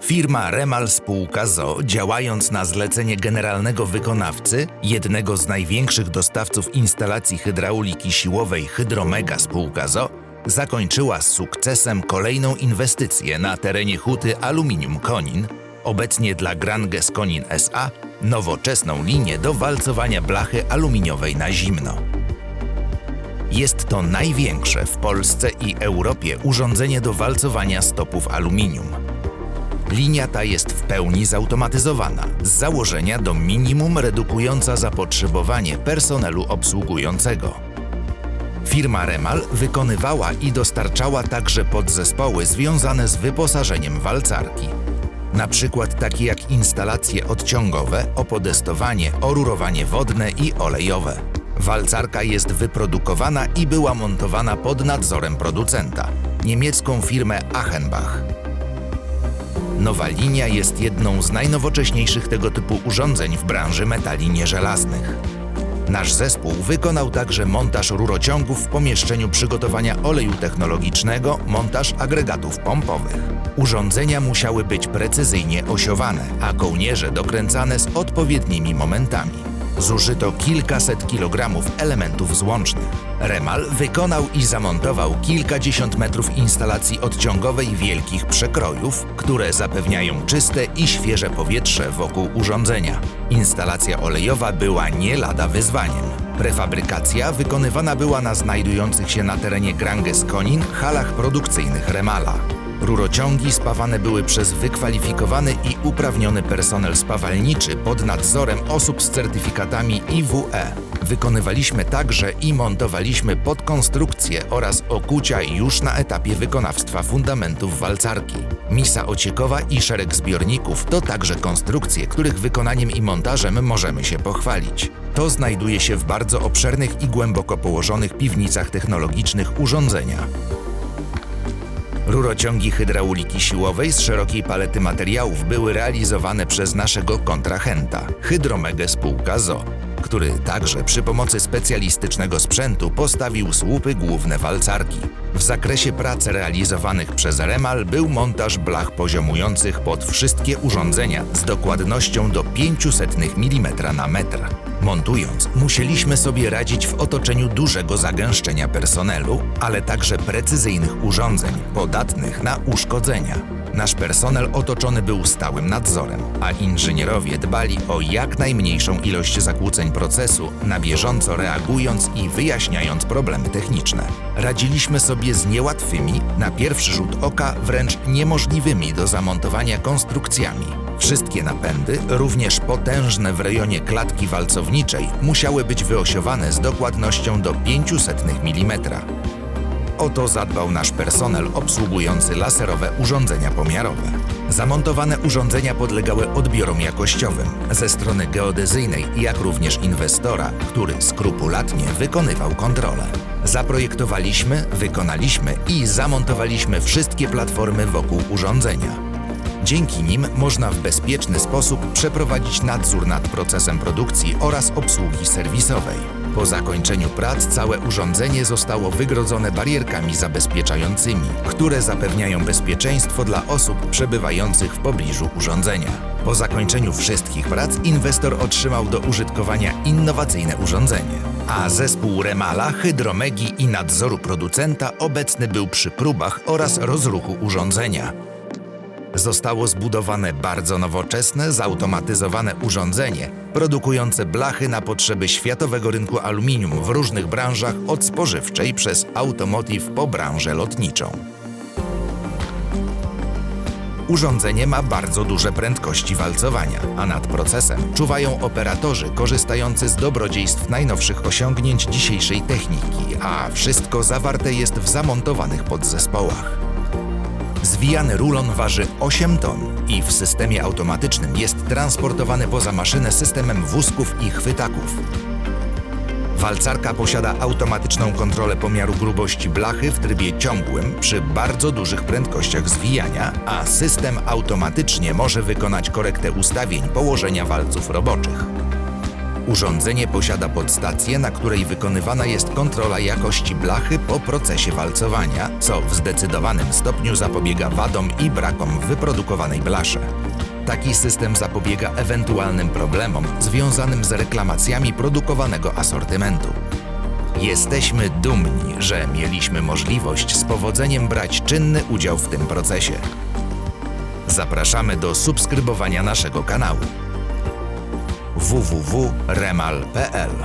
Firma Remal Spółka ZO, działając na zlecenie generalnego wykonawcy, jednego z największych dostawców instalacji hydrauliki siłowej Hydromega Spółka ZO, zakończyła z sukcesem kolejną inwestycję na terenie huty Aluminium Konin, obecnie dla Granges Konin SA, nowoczesną linię do walcowania blachy aluminiowej na zimno. Jest to największe w Polsce i Europie urządzenie do walcowania stopów aluminium. Linia ta jest w pełni zautomatyzowana, z założenia do minimum redukująca zapotrzebowanie personelu obsługującego. Firma Remal wykonywała i dostarczała także podzespoły związane z wyposażeniem walcarki. Na przykład takie jak instalacje odciągowe, opodestowanie, orurowanie wodne i olejowe. Walcarka jest wyprodukowana i była montowana pod nadzorem producenta, niemiecką firmę Achenbach. Nowa linia jest jedną z najnowocześniejszych tego typu urządzeń w branży metali nieżelaznych. Nasz zespół wykonał także montaż rurociągów w pomieszczeniu przygotowania oleju technologicznego, montaż agregatów pompowych. Urządzenia musiały być precyzyjnie osiowane, a kołnierze dokręcane z odpowiednimi momentami. Zużyto kilkaset kilogramów elementów złącznych. Remal wykonał i zamontował kilkadziesiąt metrów instalacji odciągowej wielkich przekrojów, które zapewniają czyste i świeże powietrze wokół urządzenia. Instalacja olejowa była nie lada wyzwaniem. Prefabrykacja wykonywana była na znajdujących się na terenie Granges Konin halach produkcyjnych Remala. Rurociągi spawane były przez wykwalifikowany i uprawniony personel spawalniczy pod nadzorem osób z certyfikatami IWE. Wykonywaliśmy także i montowaliśmy podkonstrukcje oraz okucia już na etapie wykonawstwa fundamentów walcarki. Misa ociekowa i szereg zbiorników to także konstrukcje, których wykonaniem i montażem możemy się pochwalić. To znajduje się w bardzo obszernych i głęboko położonych piwnicach technologicznych urządzenia. Rurociągi hydrauliki siłowej z szerokiej palety materiałów były realizowane przez naszego kontrahenta, Hydromegę Spółka ZO, który także przy pomocy specjalistycznego sprzętu postawił słupy główne walcarki. W zakresie prac realizowanych przez Remal był montaż blach poziomujących pod wszystkie urządzenia z dokładnością do 500 mm na metr. Montując, musieliśmy sobie radzić w otoczeniu dużego zagęszczenia personelu, ale także precyzyjnych urządzeń, podatnych na uszkodzenia. Nasz personel otoczony był stałym nadzorem, a inżynierowie dbali o jak najmniejszą ilość zakłóceń procesu, na bieżąco reagując i wyjaśniając problemy techniczne. Radziliśmy sobie z niełatwymi, na pierwszy rzut oka wręcz niemożliwymi do zamontowania konstrukcjami. Wszystkie napędy, również potężne w rejonie klatki walcowniczej, musiały być wyosiowane z dokładnością do 500 mm. O to zadbał nasz personel obsługujący laserowe urządzenia pomiarowe. Zamontowane urządzenia podlegały odbiorom jakościowym ze strony geodezyjnej, jak również inwestora, który skrupulatnie wykonywał kontrolę. Zaprojektowaliśmy, wykonaliśmy i zamontowaliśmy wszystkie platformy wokół urządzenia. Dzięki nim można w bezpieczny sposób przeprowadzić nadzór nad procesem produkcji oraz obsługi serwisowej. Po zakończeniu prac całe urządzenie zostało wygrodzone barierkami zabezpieczającymi, które zapewniają bezpieczeństwo dla osób przebywających w pobliżu urządzenia. Po zakończeniu wszystkich prac inwestor otrzymał do użytkowania innowacyjne urządzenie, a zespół Remala, Hydromegi i nadzoru producenta obecny był przy próbach oraz rozruchu urządzenia. Zostało zbudowane bardzo nowoczesne, zautomatyzowane urządzenie produkujące blachy na potrzeby światowego rynku aluminium w różnych branżach od spożywczej przez automotive po branżę lotniczą. Urządzenie ma bardzo duże prędkości walcowania, a nad procesem czuwają operatorzy korzystający z dobrodziejstw najnowszych osiągnięć dzisiejszej techniki, a wszystko zawarte jest w zamontowanych podzespołach. Zwijany rulon waży 8 ton i w systemie automatycznym jest transportowany poza maszynę systemem wózków i chwytaków. Walcarka posiada automatyczną kontrolę pomiaru grubości blachy w trybie ciągłym przy bardzo dużych prędkościach zwijania, a system automatycznie może wykonać korektę ustawień położenia walców roboczych. Urządzenie posiada podstację, na której wykonywana jest kontrola jakości blachy po procesie walcowania, co w zdecydowanym stopniu zapobiega wadom i brakom wyprodukowanej blasze. Taki system zapobiega ewentualnym problemom związanym z reklamacjami produkowanego asortymentu. Jesteśmy dumni, że mieliśmy możliwość z powodzeniem brać czynny udział w tym procesie. Zapraszamy do subskrybowania naszego kanału www.remal.pl